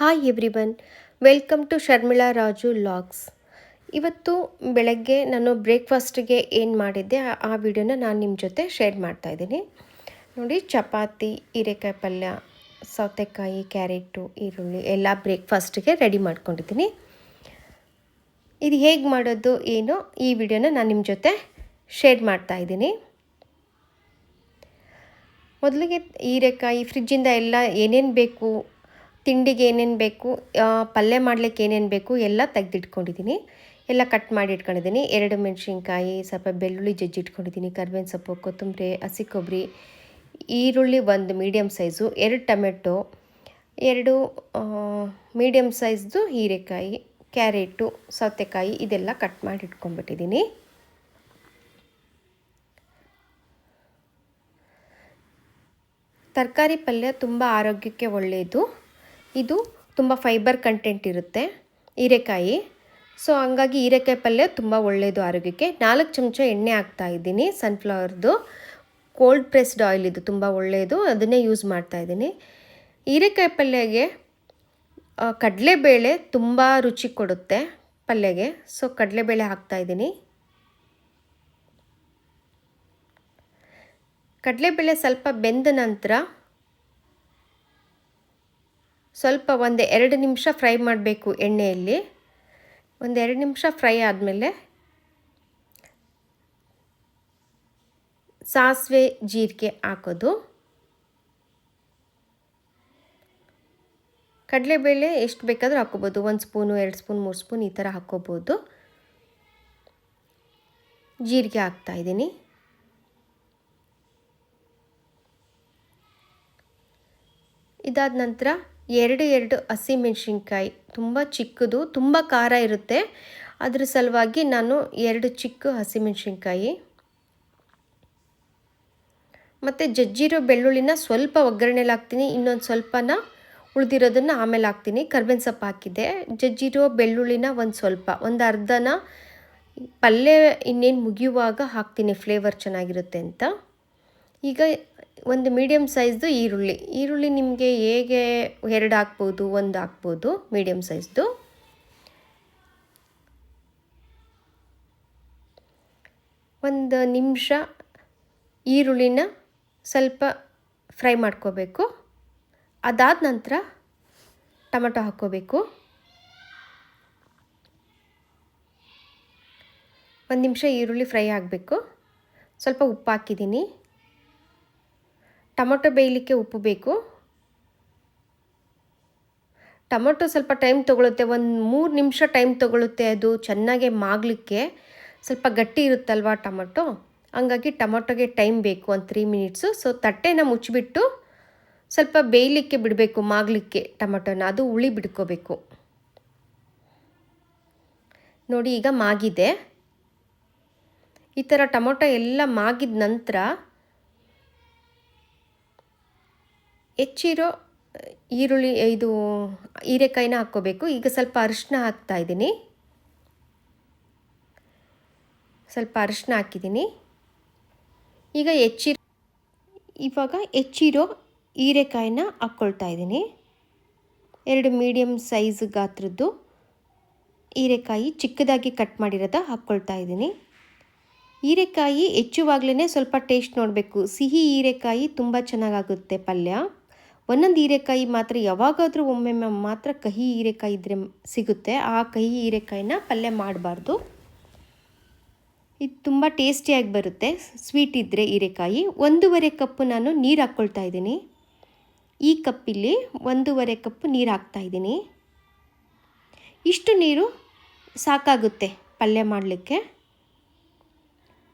Hi everyone welcome to Sharmila Raju logs ಇವತ್ತು ಬೆಳಗ್ಗೆ ನಾನು ಬ್ರೇಕ್ಫಾಸ್ಟ್ಗೆ ಏನು ಮಾಡಿದ್ದೆ, ಆ- ವಿಡಿಯೋನ ನಾನು ನಿಮ್ಮ ಜೊತೆ ಶೇರ್ ಮಾಡ್ತಾ ಇದ್ದೀನಿ. ನೋಡಿ, ಚಪಾತಿ, ಹೀರೆಕಾಯಿ ಪಲ್ಯ, ಸೌತೆಕಾಯಿ, ಕ್ಯಾರೆಟು, ಈರುಳ್ಳಿ ಎಲ್ಲ ಬ್ರೇಕ್ಫಾಸ್ಟ್ಗೆ ರೆಡಿ ಮಾಡ್ಕೊಂಡಿದ್ದೀನಿ. ಇದು ಹೇಗೆ ಮಾಡೋದು, ಏನು, ಈ ವಿಡಿಯೋನ ನಾನು ನಿಮ್ಮ ಜೊತೆ ಶೇರ್ ಮಾಡ್ತಾ ಇದ್ದೀನಿ. ಮೊದಲಿಗೆ ಹೀರೆಕಾಯಿ ಫ್ರಿಜ್ಜಿಂದ ಎಲ್ಲ ಏನೇನು ಬೇಕು ತಿಂಡಿಗೆ ಏನೇನು ಬೇಕು ಪಲ್ಯ ಮಾಡ್ಲಿಕ್ಕೆ ಏನೇನು ಬೇಕು ಎಲ್ಲ ತೆಗೆದಿಟ್ಕೊಂಡಿದ್ದೀನಿ. ಎಲ್ಲ ಕಟ್ ಮಾಡಿ ಇಟ್ಕೊಂಡಿದ್ದೀನಿ. ಎರಡು ಮೆಣಸಿನ್ಕಾಯಿ, ಸ್ವಲ್ಪ ಬೆಳ್ಳುಳ್ಳಿ ಜಜ್ಜಿ ಇಟ್ಕೊಂಡಿದ್ದೀನಿ. ಕರ್ಬೇವಿನ ಸೊಪ್ಪು, ಕೊತ್ತಂಬರಿ, ಹಸಿ ಕೊಬ್ಬರಿ, ಈರುಳ್ಳಿ ಒಂದು ಮೀಡಿಯಮ್ ಸೈಜು, ಎರಡು ಟೊಮೆಟೊ, ಎರಡು ಮೀಡಿಯಮ್ ಸೈಜ್ದು ಹೀರೆಕಾಯಿ, ಕ್ಯಾರೆಟು, ಸೌತೆಕಾಯಿ ಇದೆಲ್ಲ ಕಟ್ ಮಾಡಿ ಇಟ್ಕೊಂಡ್ಬಿಟ್ಟಿದ್ದೀನಿ. ತರಕಾರಿ ಪಲ್ಯ ತುಂಬ ಆರೋಗ್ಯಕ್ಕೆ ಒಳ್ಳೆಯದು ಇದು ತುಂಬ ಫೈಬರ್ ಕಂಟೆಂಟ್ ಇರುತ್ತೆ, ಹೀರೆಕಾಯಿ. ಸೊ ಹಂಗಾಗಿ ಹೀರೆಕಾಯಿ ಪಲ್ಯ ತುಂಬ ಒಳ್ಳೆಯದು ಆರೋಗ್ಯಕ್ಕೆ. ನಾಲ್ಕು ಚಮಚ ಎಣ್ಣೆ ಹಾಕ್ತಾ ಇದ್ದೀನಿ ಸನ್ಫ್ಲವರ್ದು ಕೋಲ್ಡ್ ಪ್ರೆಸ್ಡ್ ಆಯಿಲ್ ಇದು ತುಂಬ ಒಳ್ಳೆಯದು ಅದನ್ನೇ ಯೂಸ್ ಮಾಡ್ತಾ ಇದ್ದೀನಿ. ಹೀರೆಕಾಯಿ ಪಲ್ಯಗೆ ಕಡಲೆಬೇಳೆ ತುಂಬ ರುಚಿ ಕೊಡುತ್ತೆ ಪಲ್ಯಗೆ. ಸೊ ಕಡಲೆಬೇಳೆ ಹಾಕ್ತಾ ಇದ್ದೀನಿ. ಕಡಲೆಬೇಳೆ ಸ್ವಲ್ಪ ಬೆಂದ ನಂತರ ಸ್ವಲ್ಪ ಒಂದು ಎರಡು ನಿಮಿಷ ಫ್ರೈ ಮಾಡಬೇಕು ಎಣ್ಣೆಯಲ್ಲಿ. ಒಂದು ಎರಡು ನಿಮಿಷ ಫ್ರೈ ಆದಮೇಲೆ ಸಾಸಿವೆ ಜೀರಿಗೆ ಹಾಕೋದು. ಕಡಲೆಬೇಳೆ ಎಷ್ಟು ಬೇಕಾದರೂ ಹಾಕೋಬೋದು ಒಂದು ಸ್ಪೂನು, ಎರಡು ಸ್ಪೂನ್, ಮೂರು ಸ್ಪೂನ್ ಈ ಥರ ಹಾಕ್ಕೋಬೋದು. ಜೀರಿಗೆ ಹಾಕ್ತಾಯಿದ್ದೀನಿ ಇದಾದ ನಂತರ ಎರಡು ಎರಡು ಹಸಿಮೆಣ್ಸಿನ್ಕಾಯಿ ತುಂಬ ಚಿಕ್ಕದು, ತುಂಬ ಖಾರ ಇರುತ್ತೆ. ಅದ್ರ ಸಲುವಾಗಿ ನಾನು ಎರಡು ಚಿಕ್ಕ ಹಸಿಮೆಣ್ಸಿನ್ಕಾಯಿ ಮತ್ತು ಜಜ್ಜಿರೋ ಬೆಳ್ಳುಳ್ಳಿನ ಸ್ವಲ್ಪ ಒಗ್ಗರಣೆಲಿ ಹಾಕ್ತೀನಿ, ಇನ್ನೊಂದು ಸ್ವಲ್ಪನ ಉಳಿದಿರೋದನ್ನು ಆಮೇಲೆ ಹಾಕ್ತೀನಿ. ಕರ್ಬೇವಿನ ಸೊಪ್ಪು ಹಾಕಿದ್ದೆ. ಜಜ್ಜಿರೋ ಬೆಳ್ಳುಳ್ಳಿನ ಒಂದು ಸ್ವಲ್ಪ, ಒಂದು ಅರ್ಧನ ಪಲ್ಯ ಇನ್ನೇನು ಮುಗಿಯುವಾಗ ಹಾಕ್ತೀನಿ ಫ್ಲೇವರ್ ಚೆನ್ನಾಗಿರುತ್ತೆ ಅಂತ. ಈಗ ಒಂದು ಮೀಡಿಯಮ್ ಸೈಜ್ದು ಈರುಳ್ಳಿ. ಈರುಳ್ಳಿ ನಿಮಗೆ ಹೇಗೆ ಎರಡು ಹಾಕ್ಬೋದು, ಒಂದು ಹಾಕ್ಬೋದು ಮೀಡಿಯಮ್ ಸೈಜ್ದು ಒಂದು ನಿಮಿಷ ಈರುಳ್ಳಿನ ಸ್ವಲ್ಪ ಫ್ರೈ ಮಾಡ್ಕೋಬೇಕು. ಅದಾದ ನಂತರ ಟೊಮೆಟೊ ಹಾಕ್ಕೋಬೇಕು. ಒಂದು ನಿಮಿಷ ಈರುಳ್ಳಿ ಫ್ರೈ ಆಗಬೇಕು. ಸ್ವಲ್ಪ ಉಪ್ಪು ಹಾಕಿದ್ದೀನಿ. ಟೊಮೊಟೊ ಬೇಯಲಿಕ್ಕೆ ಉಪ್ಪು ಬೇಕು. ಟೊಮೊಟೊ ಸ್ವಲ್ಪ ಟೈಮ್ ತೊಗೊಳುತ್ತೆ, ಒಂದು ಮೂರು ನಿಮಿಷ ಟೈಮ್ ತೊಗೊಳುತ್ತೆ ಅದು ಚೆನ್ನಾಗೆ ಮಾಗಲಿಕ್ಕೆ. ಸ್ವಲ್ಪ ಗಟ್ಟಿ ಇರುತ್ತಲ್ವ ಟೊಮೊಟೊ? ಹಂಗಾಗಿ ಟೊಮೊಟೊಗೆ ಟೈಮ್ ಬೇಕು, ಒಂದು ತ್ರೀ ಮಿನಿಟ್ಸು. ಸೊ ತಟ್ಟೆನ ಮುಚ್ಚಿಬಿಟ್ಟು ಸ್ವಲ್ಪ ಬೇಯಲಿಕ್ಕೆ ಬಿಡಬೇಕು, ಮಾಗಲಿಕ್ಕೆ ಟೊಮೊಟೊನ. ಅದು ಉಳಿ ಬಿಡ್ಕೋಬೇಕು. ನೋಡಿ ಈಗ ಮಾಗಿದೆ. ಈ ಥರ ಟೊಮೊಟೊ ಎಲ್ಲ ಮಾಗಿದ ನಂತರ ಹೆಚ್ಚಿರೋ ಈರುಳ್ಳಿ, ಇದು, ಹೀರೆಕಾಯಿನ ಹಾಕ್ಕೋಬೇಕು. ಈಗ ಸ್ವಲ್ಪ ಅರಿಶಿನ ಹಾಕ್ತಾ ಇದ್ದೀನಿ. ಸ್ವಲ್ಪ ಅರಿಶಿನ ಹಾಕಿದ್ದೀನಿ. ಈಗ ಹೆಚ್ಚಿ ಇವಾಗ ಹೆಚ್ಚಿರೋ ಹೀರೆಕಾಯಿನ ಹಾಕ್ಕೊಳ್ತಾ ಇದ್ದೀನಿ. ಎರಡು ಮೀಡಿಯಮ್ ಸೈಜ್ ಗಾತ್ರದ್ದು ಹೀರೆಕಾಯಿ ಚಿಕ್ಕದಾಗಿ ಕಟ್ ಮಾಡಿರೋದ ಹಾಕ್ಕೊಳ್ತಾ ಇದ್ದೀನಿ. ಹೀರೆಕಾಯಿ ಹೆಚ್ಚುವಾಗಲೇ ಸ್ವಲ್ಪ ಟೇಸ್ಟ್ ನೋಡಬೇಕು. ಸಿಹಿ ಹೀರೆಕಾಯಿ ತುಂಬ ಚೆನ್ನಾಗಾಗುತ್ತೆ ಪಲ್ಯ. ಒಂದೊಂದು ಹೀರೆಕಾಯಿ ಮಾತ್ರ ಯಾವಾಗಾದರೂ ಒಮ್ಮೊಮ್ಮೆ ಮಾತ್ರ ಕಹಿ ಹೀರೆಕಾಯಿ ಇದ್ದರೆ ಸಿಗುತ್ತೆ. ಆ ಕಹಿ ಹೀರೆಕಾಯಿನ ಪಲ್ಯ ಮಾಡಬಾರ್ದು. ಇದು ತುಂಬ ಟೇಸ್ಟಿಯಾಗಿ ಬರುತ್ತೆ. ಸ್ವೀಟ್ ಇದ್ದರೆ ಹೀರೆಕಾಯಿ. ಒಂದೂವರೆ ಕಪ್ಪು ನಾನು ನೀರು ಹಾಕ್ಕೊಳ್ತಾ ಇದ್ದೀನಿ. ಈ ಕಪ್ಪಿಲ್ಲಿ ಒಂದೂವರೆ ಕಪ್ಪು ನೀರು ಹಾಕ್ತಾ ಇದ್ದೀನಿ. ಇಷ್ಟು ನೀರು ಸಾಕಾಗುತ್ತೆ ಪಲ್ಯ ಮಾಡಲಿಕ್ಕೆ.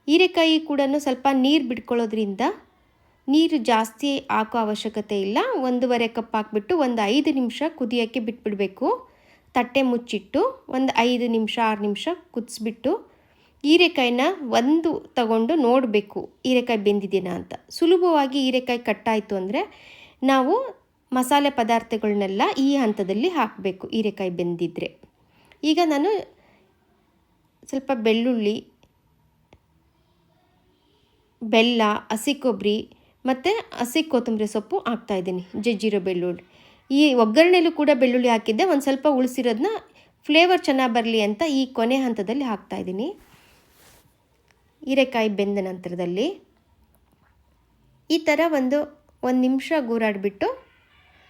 ಹೀರೆಕಾಯಿ ಕೂಡ ಸ್ವಲ್ಪ ನೀರು ಬಿಡ್ಕೊಳ್ಳೋದ್ರಿಂದ ನೀರು ಜಾಸ್ತಿ ಹಾಕೋ ಅವಶ್ಯಕತೆ ಇಲ್ಲ. ಒಂದೂವರೆ ಕಪ್ ಹಾಕ್ಬಿಟ್ಟು ಒಂದು ಐದು ನಿಮಿಷ ಕುದಿಯೋಕ್ಕೆ ಬಿಟ್ಬಿಡಬೇಕು. ತಟ್ಟೆ ಮುಚ್ಚಿಟ್ಟು ಒಂದು ಐದು ನಿಮಿಷ, ಆರು ನಿಮಿಷ ಕುದಿಸ್ಬಿಟ್ಟು ಹೀರೆಕಾಯಿನ ಒಂದು ತಗೊಂಡು ನೋಡಬೇಕು ಹೀರೆಕಾಯಿ ಬೆಂದಿದೆಯಾ ಅಂತ. ಸುಲಭವಾಗಿ ಹೀರೆಕಾಯಿ ಕಟ್ಟಾಯಿತು ಅಂದರೆ ನಾವು ಮಸಾಲೆ ಪದಾರ್ಥಗಳನ್ನೆಲ್ಲ ಈ ಹಂತದಲ್ಲಿ ಹಾಕಬೇಕು ಹೀರೆಕಾಯಿ ಬೆಂದಿದ್ರೆ. ಈಗ ನಾನು ಸ್ವಲ್ಪ ಬೆಳ್ಳುಳ್ಳಿ, ಬೆಲ್ಲ, ಹಸಿ ಕೊಬ್ಬರಿ ಮತ್ತು ಹಸಿ ಕೊತ್ತಂಬರಿ ಸೊಪ್ಪು ಹಾಕ್ತಾಯಿದ್ದೀನಿ ಜಜ್ಜಿರೋ ಬೆಳ್ಳುಳ್ಳಿ. ಈ ಒಗ್ಗರಣೆಲೂ ಕೂಡ ಬೆಳ್ಳುಳ್ಳಿ ಹಾಕಿದ್ದೆ, ಒಂದು ಸ್ವಲ್ಪ ಉಳಿಸಿರೋದನ್ನ ಫ್ಲೇವರ್ ಚೆನ್ನಾಗಿ ಬರಲಿ ಅಂತ ಈ ಕೊನೆ ಹಂತದಲ್ಲಿ ಹಾಕ್ತಾಯಿದ್ದೀನಿ ಹೀರೆಕಾಯಿ ಬೆಂದ ನಂತರದಲ್ಲಿ ಈ ಥರ ಒಂದು ಒಂದು ನಿಮಿಷ ಗೂರಾಡಿಬಿಟ್ಟು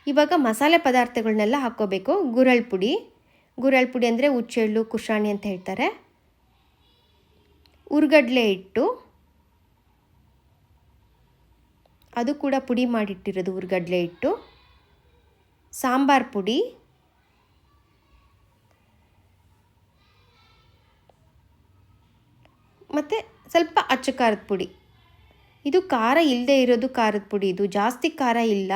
ಇವಾಗ ಮಸಾಲೆ ಪದಾರ್ಥಗಳನ್ನೆಲ್ಲ ಹಾಕ್ಕೋಬೇಕು. ಗುರಳ್ ಪುಡಿ ಗುರಳ್ ಪುಡಿ ಅಂದರೆ ಹುಚ್ಚೆಳ್ಳು ಕುಶಾಣಿ ಅಂತ ಹೇಳ್ತಾರೆ. ಉರ್ಗಡ್ಲೆ ಹಿಟ್ಟು ಅದು ಕೂಡ ಪುಡಿ ಮಾಡಿಟ್ಟಿರೋದು ಉರ್ಗಡ್ಲೆ ಹಿಟ್ಟು, ಸಾಂಬಾರ್ ಪುಡಿ, ಮತ್ತು ಸ್ವಲ್ಪ ಅಚ್ಚ ಖಾರದ ಪುಡಿ. ಇದು ಖಾರ ಇಲ್ಲದೆ ಇರೋದು ಖಾರದ ಪುಡಿ. ಇದು ಜಾಸ್ತಿ ಖಾರ ಇಲ್ಲ.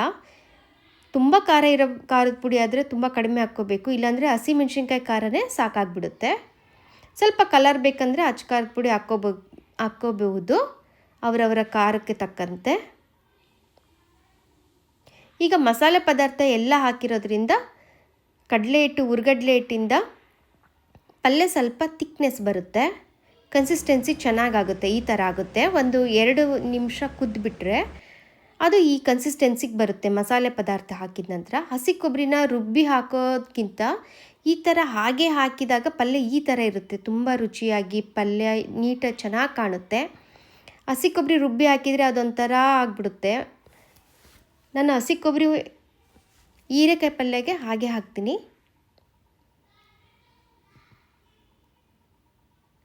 ತುಂಬ ಖಾರ ಇರೋ ಖಾರದ ಪುಡಿ ಆದರೆ ತುಂಬ ಕಡಿಮೆ ಹಾಕ್ಕೋಬೇಕು. ಇಲ್ಲಾಂದರೆ ಹಸಿಮೆಣ್ಸಿನ್ಕಾಯಿ ಖಾರನೇ ಸಾಕಾಗ್ಬಿಡುತ್ತೆ. ಸ್ವಲ್ಪ ಕಲರ್ ಬೇಕಂದರೆ ಅಚ್ಚ ಖಾರದ ಪುಡಿ ಹಾಕ್ಕೋಬ, ಹಾಕ್ಕೋಬಹುದು. ಅವರವರ ಖಾರಕ್ಕೆ ತಕ್ಕಂತೆ. ಈಗ ಮಸಾಲೆ ಪದಾರ್ಥ ಎಲ್ಲ ಹಾಕಿರೋದ್ರಿಂದ ಕಡಲೆ ಹಿಟ್ಟು, ಉರ್ಗಡ್ಲೆ ಹಿಟ್ಟಿಂದ ಪಲ್ಯ ಸ್ವಲ್ಪ ತಿಕ್ನೆಸ್ ಬರುತ್ತೆ. ಕನ್ಸಿಸ್ಟೆನ್ಸಿ ಚೆನ್ನಾಗಾಗುತ್ತೆ, ಈ ಥರ ಆಗುತ್ತೆ. ಒಂದು ಎರಡು ನಿಮಿಷ ಕುದ್ದುಬಿಟ್ರೆ ಅದು ಈ ಕನ್ಸಿಸ್ಟೆನ್ಸಿಗೆ ಬರುತ್ತೆ, ಮಸಾಲೆ ಪದಾರ್ಥ ಹಾಕಿದ ನಂತರ. ಹಸಿ ಕೊಬ್ಬರಿನ ರುಬ್ಬಿ ಹಾಕೋದಕ್ಕಿಂತ ಈ ಥರ ಹಾಗೆ ಹಾಕಿದಾಗ ಪಲ್ಯ ಈ ಥರ ಇರುತ್ತೆ. ತುಂಬ ರುಚಿಯಾಗಿ ಪಲ್ಯ ನೀಟಾಗಿ ಚೆನ್ನಾಗಿ ಕಾಣುತ್ತೆ. ಹಸಿ ಕೊಬ್ಬರಿ ರುಬ್ಬಿ ಹಾಕಿದರೆ ಅದೊಂಥರ ಆಗಿಬಿಡುತ್ತೆ. ನಾನು ಹಸಿ ಕೊಬ್ಬರಿ ಹೀರೆಕಾಯಿ ಪಲ್ಯಗೆ ಹಾಗೆ ಹಾಕ್ತೀನಿ.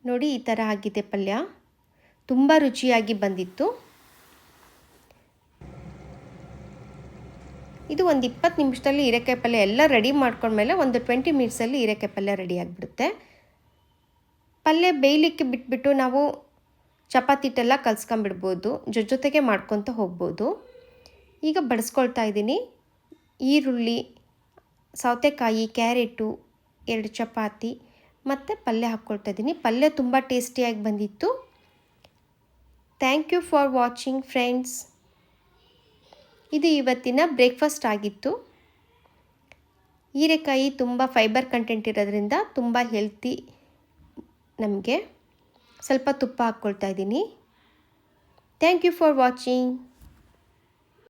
ನೋಡಿ ಈ ಥರ ಆಗಿದೆ ಪಲ್ಯ. ತುಂಬ ರುಚಿಯಾಗಿ ಬಂದಿತ್ತು. ಇದು ಒಂದು ಇಪ್ಪತ್ತು ನಿಮಿಷದಲ್ಲಿ ಹೀರೆಕಾಯಿ ಪಲ್ಯ ಎಲ್ಲ ರೆಡಿ ಮಾಡ್ಕೊಂಡ್ಮೇಲೆ ಒಂದು ಟ್ವೆಂಟಿ ಮಿನಿಟ್ಸಲ್ಲಿ ಹೀರೆಕಾಯಿ ಪಲ್ಯ ರೆಡಿ ಆಗಿಬಿಡುತ್ತೆ. ಪಲ್ಯ ಬೇಯಲಿಕ್ಕೆ ಬಿಟ್ಬಿಟ್ಟು ನಾವು ಚಪಾತಿ ಹಿಟ್ಟೆಲ್ಲ ಕಲ್ಸ್ಕೊಂಬಿಡ್ಬೋದು ಜೊತೆ ಜೊತೆಗೆ ಮಾಡ್ಕೊತ ಹೋಗ್ಬೋದು. ಈಗ ಬಡಿಸ್ಕೊಳ್ತಾ ಇದ್ದೀನಿ. ಈರುಳ್ಳಿ, ಸೌತೆಕಾಯಿ, ಕ್ಯಾರೆಟು, ಎರಡು ಚಪಾತಿ, ಮತ್ತು ಪಲ್ಯ ಹಾಕ್ಕೊಳ್ತಾ ಇದ್ದೀನಿ. ಪಲ್ಯ ತುಂಬ ಟೇಸ್ಟಿಯಾಗಿ ಬಂದಿತ್ತು. Thank you for watching friends. ಇದು ಇವತ್ತಿನ ಬ್ರೇಕ್ಫಾಸ್ಟ್ ಆಗಿತ್ತು. ಹೀರೆಕಾಯಿ ತುಂಬ ಫೈಬರ್ ಕಂಟೆಂಟ್ ಇರೋದ್ರಿಂದ ತುಂಬ ಹೆಲ್ತಿ ನಮಗೆ. ಸ್ವಲ್ಪ ತುಪ್ಪ ಹಾಕ್ಕೊಳ್ತಾ ಇದ್ದೀನಿ. Thank you for watching.